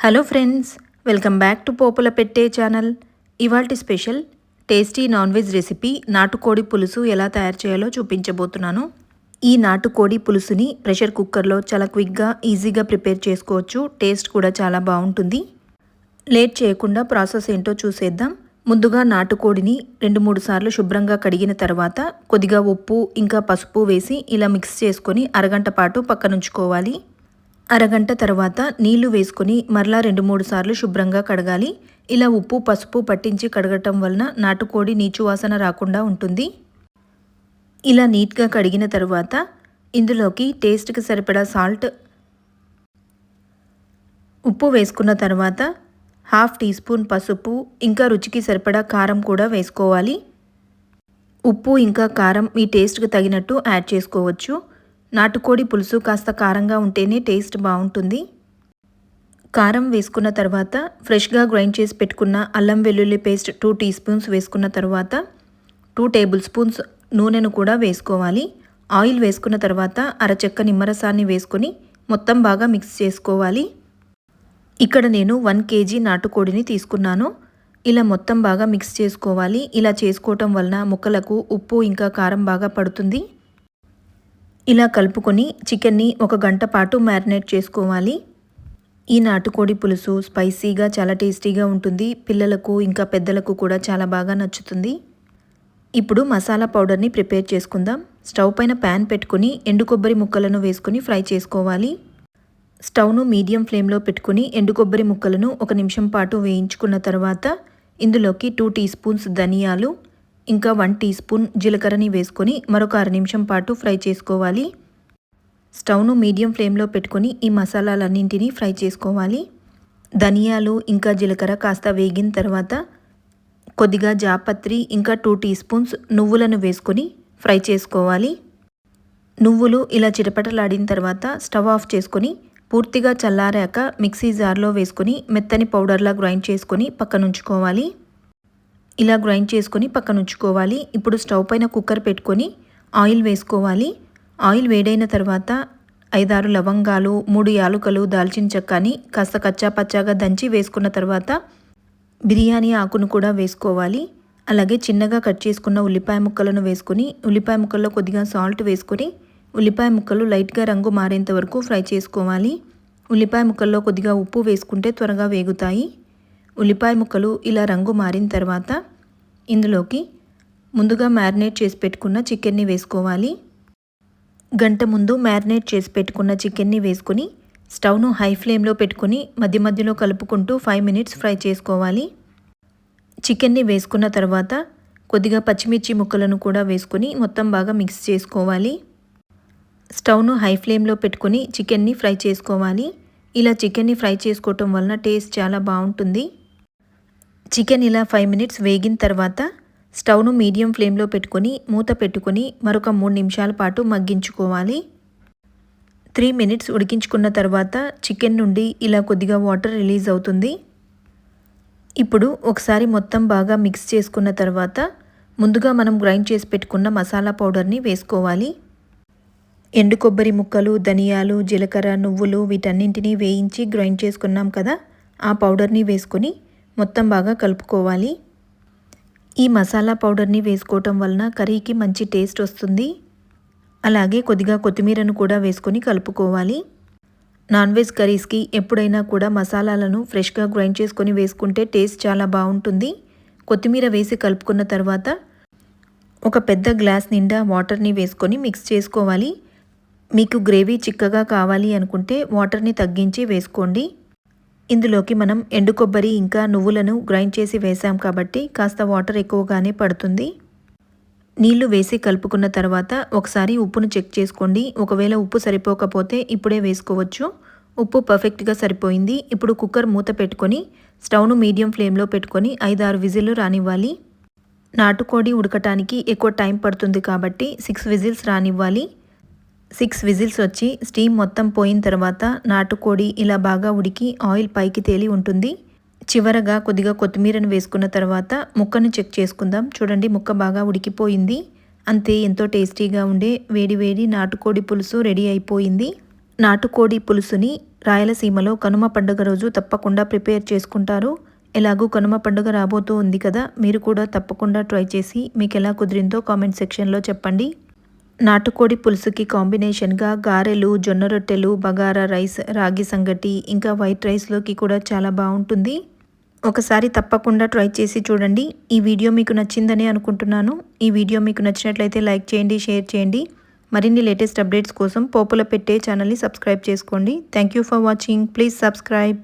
Hello friends welcome back to Popula Pette channel ఇవాల్టి special tasty non veg recipe నాటుకోడి పులుసు ఎలా తయారు చేయాలో చూపించబోతున్నాను. ఈ నాటుకోడి పులుసుని ప్రెషర్ కుక్కర్లో చాలా క్విక్గా ఈజీగా ప్రిపేర్ చేసుకోవచ్చు. టేస్ట్ కూడా చాలా బాగుంటుంది. లేట్ చేయకుండా ప్రాసెస్ ఏంటో చూసేద్దాం. ముందుగా నాటుకోడిని రెండు మూడు సార్లు శుభ్రంగా కడిగిన తర్వాత కొద్దిగా ఉప్పు ఇంకా పసుపు వేసి ఇలా మిక్స్ చేసుకొని అరగంట పాటు పక్కనుంచుకోవాలి. అరగంట తర్వాత నీళ్ళు వేసుకొని మరలా రెండు మూడు సార్లు శుభ్రంగా కడగాలి. ఇలా ఉప్పు పసుపు పట్టించి కడగటం వలన నాటుకోడి నీచు వాసన రాకుండా ఉంటుంది. ఇలా నీట్గా కడిగిన తర్వాత ఇందులోకి టేస్ట్కి సరిపడా సాల్ట్ ఉప్పు వేసుకున్న తర్వాత హాఫ్ టీ స్పూన్ పసుపు ఇంకా రుచికి సరిపడా కారం కూడా వేసుకోవాలి. ఉప్పు ఇంకా కారం మీ టేస్ట్కి తగినట్టు యాడ్ చేసుకోవచ్చు. నాటుకోడి పులుసు కాస్త కారంగా ఉంటేనే టేస్ట్ బాగుంటుంది. కారం వేసుకున్న తర్వాత ఫ్రెష్గా గ్రైండ్ చేసి పెట్టుకున్న అల్లం వెల్లుల్లి పేస్ట్ టూ టీ స్పూన్స్ వేసుకున్న తర్వాత టూ టేబుల్ స్పూన్స్ నూనెను కూడా వేసుకోవాలి. ఆయిల్ వేసుకున్న తర్వాత అరచెక్క నిమ్మరసాన్ని వేసుకొని మొత్తం బాగా మిక్స్ చేసుకోవాలి. ఇక్కడ నేను వన్ కేజీ నాటుకోడిని తీసుకున్నాను. ఇలా మొత్తం బాగా మిక్స్ చేసుకోవాలి. ఇలా చేసుకోవటం వలన ముక్కలకు ఉప్పు ఇంకా కారం బాగా పడుతుంది. ఇలా కలుపుకొని చికెన్ని ఒక గంట పాటు మ్యారినేట్ చేసుకోవాలి. ఈ నాటుకోడి పులుసు స్పైసీగా చాలా టేస్టీగా ఉంటుంది. పిల్లలకు ఇంకా పెద్దలకు కూడా చాలా బాగా నచ్చుతుంది. ఇప్పుడు మసాలా పౌడర్ని ప్రిపేర్ చేసుకుందాం. స్టవ్ పైన ప్యాన్ పెట్టుకుని ఎండు కొబ్బరి ముక్కలను వేసుకొని ఫ్రై చేసుకోవాలి. స్టవ్ను మీడియం ఫ్లేమ్లో పెట్టుకుని ఎండు కొబ్బరి ముక్కలను ఒక నిమిషం పాటు వేయించుకున్న తర్వాత ఇందులోకి టూ టీ స్పూన్స్ ధనియాలు ఇంకా వన్ టీ స్పూన్ జీలకర్రని వేసుకొని మరొక అర నిమిషం పాటు ఫ్రై చేసుకోవాలి. స్టవ్ను మీడియం ఫ్లేమ్లో పెట్టుకొని ఈ మసాలాలన్నింటినీ ఫ్రై చేసుకోవాలి. ధనియాలు ఇంకా జీలకర్ర కాస్త వేగిన తర్వాత కొద్దిగా జాపత్రి ఇంకా టూ టీ స్పూన్స్ నువ్వులను వేసుకొని ఫ్రై చేసుకోవాలి. నువ్వులు ఇలా చిటపటలాడిన తర్వాత స్టవ్ ఆఫ్ చేసుకొని పూర్తిగా చల్లారాక మిక్సీ జార్లో వేసుకొని మెత్తని పౌడర్లా గ్రైండ్ చేసుకొని పక్కనుంచుకోవాలి. ఇలా గ్రైండ్ చేసుకొని పక్కనుంచుకోవాలి ఇప్పుడు స్టవ్ పైన కుక్కర్ పెట్టుకొని ఆయిల్ వేసుకోవాలి. ఆయిల్ వేడైన తర్వాత ఐదారు లవంగాలు మూడు యాలుకలు దాల్చిన చెక్కని కాస్త కచ్చా పచ్చాగా దంచి వేసుకున్న తర్వాత బిర్యానీ ఆకును కూడా వేసుకోవాలి. అలాగే చిన్నగా కట్ చేసుకున్న ఉల్లిపాయ ముక్కలను వేసుకొని ఉల్లిపాయ ముక్కల్లో కొద్దిగా సాల్ట్ వేసుకొని ఉల్లిపాయ ముక్కలు లైట్గా రంగు మారేంత వరకు ఫ్రై చేసుకోవాలి. ఉల్లిపాయ ముక్కల్లో కొద్దిగా ఉప్పు వేసుకుంటే త్వరగా వేగుతాయి. ఉల్లిపాయ ముక్కలు ఇలా రంగు మారిన తర్వాత ఇందులోకి ముందుగా మ్యారినేట్ చేసి పెట్టుకున్న చికెన్ని వేసుకోవాలి. గంట ముందు మ్యారినేట్ చేసి పెట్టుకున్న చికెన్ని వేసుకొని స్టవ్ను హై ఫ్లేమ్లో పెట్టుకుని మధ్య మధ్యలో కలుపుకుంటూ ఫైవ్ మినిట్స్ ఫ్రై చేసుకోవాలి. చికెన్ని వేసుకున్న తర్వాత కొద్దిగా పచ్చిమిర్చి ముక్కలను కూడా వేసుకొని మొత్తం బాగా మిక్స్ చేసుకోవాలి. స్టవ్ను హై ఫ్లేమ్లో పెట్టుకొని చికెన్ని ఫ్రై చేసుకోవాలి. ఇలా చికెన్ని ఫ్రై చేసుకోవటం వలన టేస్ట్ చాలా బాగుంటుంది. చికెన్ ఇలా ఫైవ్ మినిట్స్ వేగిన తర్వాత స్టవ్ను మీడియం ఫ్లేమ్లో పెట్టుకొని మూత పెట్టుకొని మరొక మూడు నిమిషాల పాటు మగ్గించుకోవాలి. త్రీ మినిట్స్ ఉడికించుకున్న తర్వాత చికెన్ నుండి ఇలా కొద్దిగా వాటర్ రిలీజ్ అవుతుంది. ఇప్పుడు ఒకసారి మొత్తం బాగా మిక్స్ చేసుకున్న తర్వాత ముందుగా మనం గ్రైండ్ చేసి పెట్టుకున్న మసాలా పౌడర్ని వేసుకోవాలి. ఎండు కొబ్బరి ముక్కలు ధనియాలు జీలకర్ర నువ్వులు వీటన్నింటినీ వేయించి గ్రైండ్ చేసుకున్నాం కదా ఆ పౌడర్ని వేసుకొని మొత్తం బాగా కలుపుకోవాలి. ఈ మసాలా పౌడర్ని వేసుకోవటం వలన కర్రీకి మంచి టేస్ట్ వస్తుంది. అలాగే కొద్దిగా కొత్తిమీరను కూడా వేసుకొని కలుపుకోవాలి. నాన్ వెజ్ కర్రీస్కి ఎప్పుడైనా కూడా మసాలాలను ఫ్రెష్గా గ్రైండ్ చేసుకొని వేసుకుంటే టేస్ట్ చాలా బాగుంటుంది. కొత్తిమీర వేసి కలుపుకున్న తర్వాత ఒక పెద్ద గ్లాస్ నిండా వాటర్ని వేసుకొని మిక్స్ చేసుకోవాలి. మీకు గ్రేవీ చిక్కగా కావాలి అనుకుంటే వాటర్ని తగ్గించి వేసుకోండి. ఇందులోకి మనం ఎండు కొబ్బరి ఇంకా నువ్వులను గ్రైండ్ చేసి వేసాం కాబట్టి కాస్త వాటర్ ఎక్కువగానే పడుతుంది. నీళ్ళు వేసి కలుపుకున్న తర్వాత ఒకసారి ఉప్పును చెక్ చేసుకోండి. ఒకవేళ ఉప్పు సరిపోకపోతే ఇప్పుడే వేసుకోవచ్చు. ఉప్పు పర్ఫెక్ట్గా సరిపోయింది. ఇప్పుడు కుక్కర్ మూత పెట్టుకొని స్టవ్ను మీడియం ఫ్లేమ్లో పెట్టుకొని ఐదారు విజిల్లు రానివ్వాలి. నాటుకోడి ఉడకటానికి ఎక్కువ టైం పడుతుంది కాబట్టి సిక్స్ విజిల్స్ రానివ్వాలి. సిక్స్ విజిల్స్ వచ్చి స్టీమ్ మొత్తం పోయిన తర్వాత నాటుకోడి ఇలా బాగా ఉడికి ఆయిల్ పైకి తేలి ఉంటుంది. చివరగా కొద్దిగా కొత్తిమీరను వేసుకున్న తర్వాత ముక్కను చెక్ చేసుకుందాం. చూడండి ముక్క బాగా ఉడికిపోయింది. అంతే ఎంతో టేస్టీగా ఉండే వేడి వేడి నాటుకోడి పులుసు రెడీ అయిపోయింది. నాటుకోడి పులుసుని రాయలసీమలో కనుమ పండుగ రోజు తప్పకుండా ప్రిపేర్ చేసుకుంటారు. ఎలాగూ కనుమ పండుగ రాబోతూ ఉంది కదా మీరు కూడా తప్పకుండా ట్రై చేసి మీకు ఎలా కుదిరిందో కామెంట్ సెక్షన్లో చెప్పండి. నాటుకోడి పులుసుకి కాంబినేషన్గా గారెలు జొన్న రొట్టెలు బగారా రైస్ రాగి సంగటి ఇంకా వైట్ రైస్లోకి కూడా చాలా బాగుంటుంది. ఒకసారి తప్పకుండా ట్రై చేసి చూడండి. ఈ వీడియో మీకు నచ్చిందని అనుకుంటున్నాను. ఈ వీడియో మీకు నచ్చినట్లయితే లైక్ చేయండి షేర్ చేయండి. మరిన్ని లేటెస్ట్ అప్డేట్స్ కోసం పోపుల పెట్టే ఛానల్ని సబ్స్క్రైబ్ చేసుకోండి. Thank you for watching. Please subscribe.